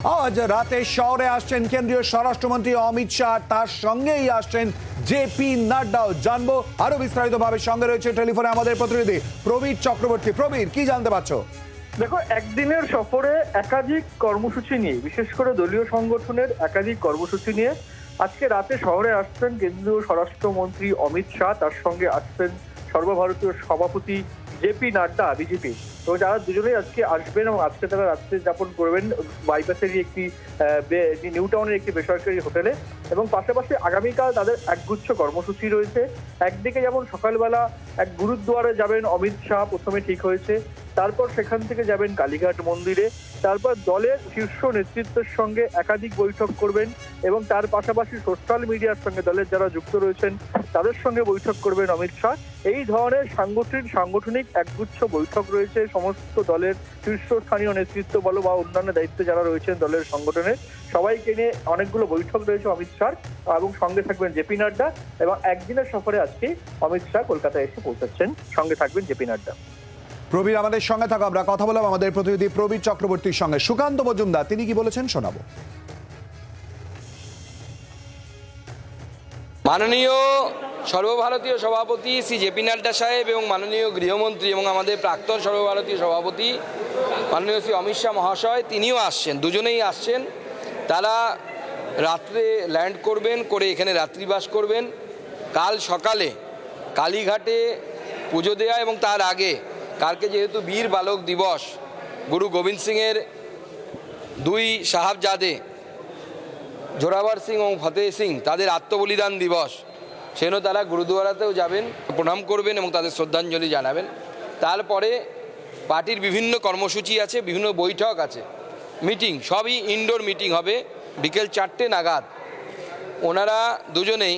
আজ রাতে শহরে আসছেন কেন্দ্রীয় স্বরাষ্ট্রমন্ত্রী অমিত শাহ তার সঙ্গেই আসছেন জেপি নাড্ডাও জানব আরও বিস্তারিত ভাবে সঙ্গে রয়েছে টেলিফোনে আমাদের প্রতিনিধি প্রবীর চক্রবর্তী। প্রবীর, কি জানতে পারছ? দেখো, একদিনের সফরে একাধিক কর্মসূচি নিয়ে, বিশেষ করে দলীয় সংগঠনের একাধিক কর্মসূচি নিয়ে, আজকে রাতে শহরে আসছেন কেন্দ্রীয় স্বরাষ্ট্রমন্ত্রী অমিত শাহ, তার সঙ্গে আসছেন সর্বভারতীয় সভাপতি জেপি নাড্ডা বিজেপি। তো যারা দুজনেই আজকে আসবেন এবং আজকে তারা রাত্রে যাপন করবেন বাইপাসেরই একটি নিউ টাউনের একটি বেসরকারি হোটেলে এবং পাশাপাশি আগামীকাল তাদের একগুচ্ছ কর্মসূচি রয়েছে। একদিকে যেমন সকালবেলা এক গুরুদ্বারে যাবেন অমিত শাহ, প্রথমে ঠিক হয়েছে। তারপর সেখান থেকে যাবেন কালীঘাট মন্দিরে। তারপর দলের শীর্ষ নেতৃত্বের সঙ্গে একাধিক বৈঠক করবেন এবং তার পাশাপাশি সোশ্যাল মিডিয়ার সঙ্গে দলের যারা যুক্ত রয়েছেন, তাদের সঙ্গে বৈঠক করবেন অমিত শাহ। এই ধরনের সাংগঠনিক সাংগঠনিক একগুচ্ছ বৈঠক রয়েছে সমস্ত দলের শীর্ষস্থানীয় নেতৃত্ব বলো বা অন্যান্য দায়িত্বে যারা রয়েছেন দলের সংগঠনে সবাইকে নিয়ে অনেকগুলো বৈঠক রয়েছে অমিত শাহ। এবং সঙ্গে থাকবেন জেপি নাড্ডা এবং একদিনের সফরে আজকে অমিত শাহ কলকাতায় এসে পৌঁছাচ্ছেন। সঙ্গে থাকবেন জেপি নাড্ডা। প্রবীর, আমাদের সঙ্গে থাকো। আমরা কথা বললাম আমাদের প্রতিনিধি প্রবীর চক্রবর্তীর সঙ্গে। সুকান্ত মজুমদার, তিনি কি বলেছেন শোনাবো। মাননীয় সর্বভারতীয় সভাপতি শ্রী জেপি নাড্ডা সাহেব এবং মাননীয় গৃহমন্ত্রী এবং আমাদের প্রাক্তন সর্বভারতীয় সভাপতি মাননীয় শ্রী অমিত শাহ মহাশয়, তিনিও আসছেন, দুজনেই আসছেন। তারা রাত্রে ল্যান্ড করবেন, করে এখানে রাত্রিবাস করবেন। কাল সকালে কালীঘাটে পুজো দেওয়া এবং তার আগে কালকে যেহেতু বীর বালক দিবস, গুরু গোবিন্দ সিংয়ের দুই সাহাবজাদে জোরাবার সিং এবং ফতেহ সিং তাদের আত্মবলিদান দিবস, সেজন্য তারা গুরুদুয়ারাতেও যাবেন, প্রণাম করবেন এবং তাদের শ্রদ্ধাঞ্জলি জানাবেন। তারপরে পার্টির বিভিন্ন কর্মসূচি আছে, বিভিন্ন বৈঠক আছে, মিটিং, সবই ইনডোর মিটিং হবে বিকেল চারটে নাগাদ। ওনারা দুজনেই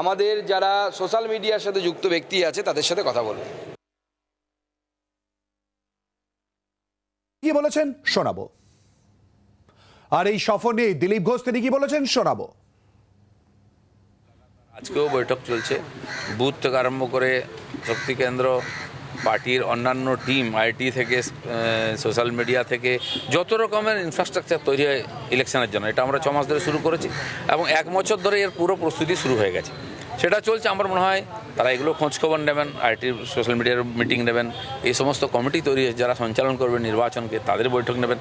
আমাদের যারা সোশ্যাল মিডিয়ার সাথে যুক্ত ব্যক্তি আছে তাদের সাথে কথা বলবেন। কি বলেছেন? শোনাবো। আর এই সফর নিয়ে দিলীপ ঘোষ তিনি কি বলেছেন? শোনাবো। আজকেও বৈঠক চলছে। বুথ থেকে আরম্ভ করে শক্তি কেন্দ্র, পার্টির অন্যান্য টিম, আইটি থেকে সোশ্যাল মিডিয়া থেকে, যত রকমের ইনফ্রাস্ট্রাকচার তৈরি হয় ইলেকশনের জন্য। এটা আমরা ছ মাস ধরে শুরু করেছি এবং এক বছর ধরে এর পুরো প্রস্তুতি শুরু হয়ে গেছে। সেটা চলছে, আমার মনে হয় তারা এগুলো খোঁজখবর নেবেন আইটির সোশ্যাল মিডিয়ার মিটিং নেবেন, এই সমস্ত কমিটি তৈরি হয়েছে, যারা সঞ্চালন করবেন নির্বাচনকে, তাদের বৈঠক নেবেন।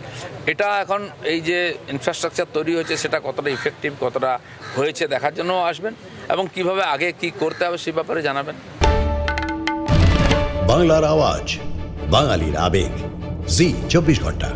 এটা এখন এই যে ইনফ্রাস্ট্রাকচার তৈরি হয়েছে, সেটা কতটা ইফেক্টিভ কতটা হয়েছে দেখার জন্য আসবেন এবং কীভাবে আগে কি করতে হবে সে ব্যাপারে জানাবেন। বাংলার আওয়াজ, বাঙালির আবেগ, জি, চব্বিশ ঘণ্টা।